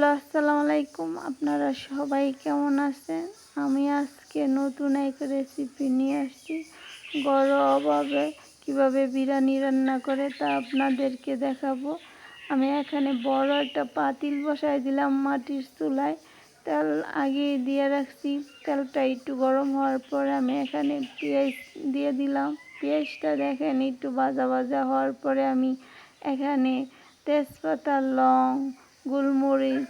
Hello আসসালামু আলাইকুম। আপনারা সবাই কেমন আছেন? আমি আজকে নতুন এক রেসিপি নিয়ে আসছি। ঘরোয়াভাবে কীভাবে বিরিয়ানি রান্না করে তা আপনাদেরকে দেখাবো। আমি এখানে বড় একটা পাতিল বসাই দিলাম মাটির চুলায়। তেল আগে দিয়ে রাখছি। তেলটা একটু গরম হওয়ার পরে আমি এখানে পেঁয়াজ দিয়ে দিলাম। পেঁয়াজটা দেখেন একটু ভাজা ভাজা হওয়ার পরে আমি এখানে তেজপাতা, লং গোলমরিচ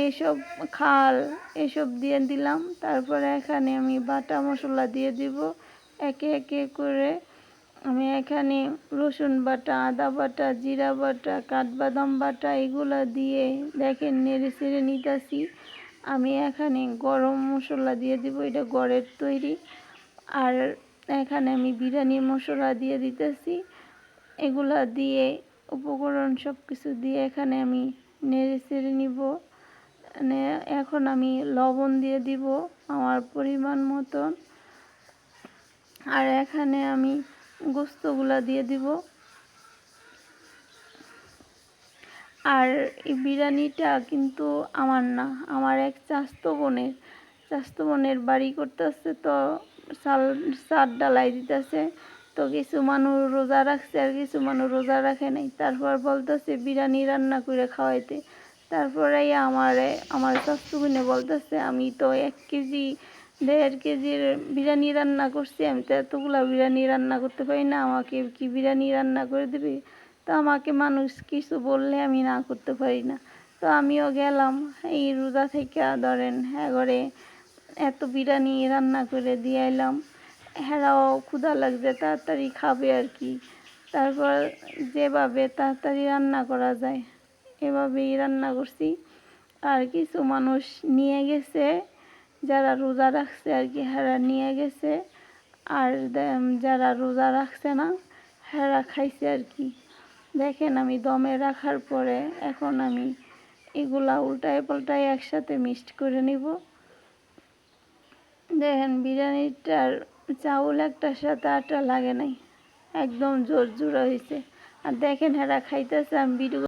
এইসব খাল এসব দিয়ে দিলাম। তারপরে এখানে আমি বাটা মশলা দিয়ে দিব। একে একে করে আমি এখানে রসুন বাটা, আদা বাটা, জিরা বাটা, কাঠবাদাম বাটা এগুলো দিয়ে দেখেন নেড়ে চেড়ে নিতেছি। আমি এখানে গরম মশলা দিয়ে দিব, এটা গড়ের তৈরি। আর এখানে আমি বিরিয়ানির মশলা দিয়ে দিতেছি। এগুলা দিয়ে উপকরণ সব কিছু দিয়ে এখানে আমি নেড়ে চেড়ে নিব এখন আমি লবণ দিয়ে দিব আমার পরিমাণ মতন। আর এখানে আমি গোস্তগুলা দিয়ে দিব। আর এই বিরিয়ানিটা কিন্তু আমার না, আমার এক চাস্তো বোনের। চাস্তো বোনের বাড়ি করতেছে তো চাল চার ডালাই দিতেছে। তো কিছু মানুষ রোজা রাখছে আর কিছু মানুষ রোজা রাখে নাই। তারপর বলতেছে, বিরিয়ানি রান্না করে খাওয়াইতে। তারপরে আমার আমার শাশুড়ি বলতেছে, আমি তো এক কেজি, দেড় কেজির বিরিয়ানি রান্না করছি, আমি তো এতগুলো বিরিয়ানি রান্না করতে পারি না, আমাকে কি বিরিয়ানি রান্না করে দেবে? তো আমাকে মানুষ কিছু বললে আমি না করতে পারি না। তো আমিও গেলাম, এই রোজা থেকে ধরেন হ্যাঁ ঘরে এত বিরিয়ানি রান্না করে দিয়ে এলাম হেরাও ক্ষুধা লাগছে, তাড়াতাড়ি খাবে আর কি। তারপর যেভাবে তাড়াতাড়ি রান্না করা যায়, এভাবেই রান্না করছি। আর কিছু মানুষ নিয়ে গেছে, যারা রোজা রাখছে আর কি হেরা নিয়ে গেছে। আর যারা রোজা রাখছে না হেরা খাইছে আর কি। দেখেন আমি দমে রাখার পরে এখন আমি এগুলা উল্টায় পাল্টায় একসাথে মিক্সড করে নিব। দেখেন বিরিয়ানিটার চাউল একটা সাথে আটা লাগে নাই। একদম জোর জোর হয়েছে আর দেখেন হেরা খাইতেছে, আমি ভিডিও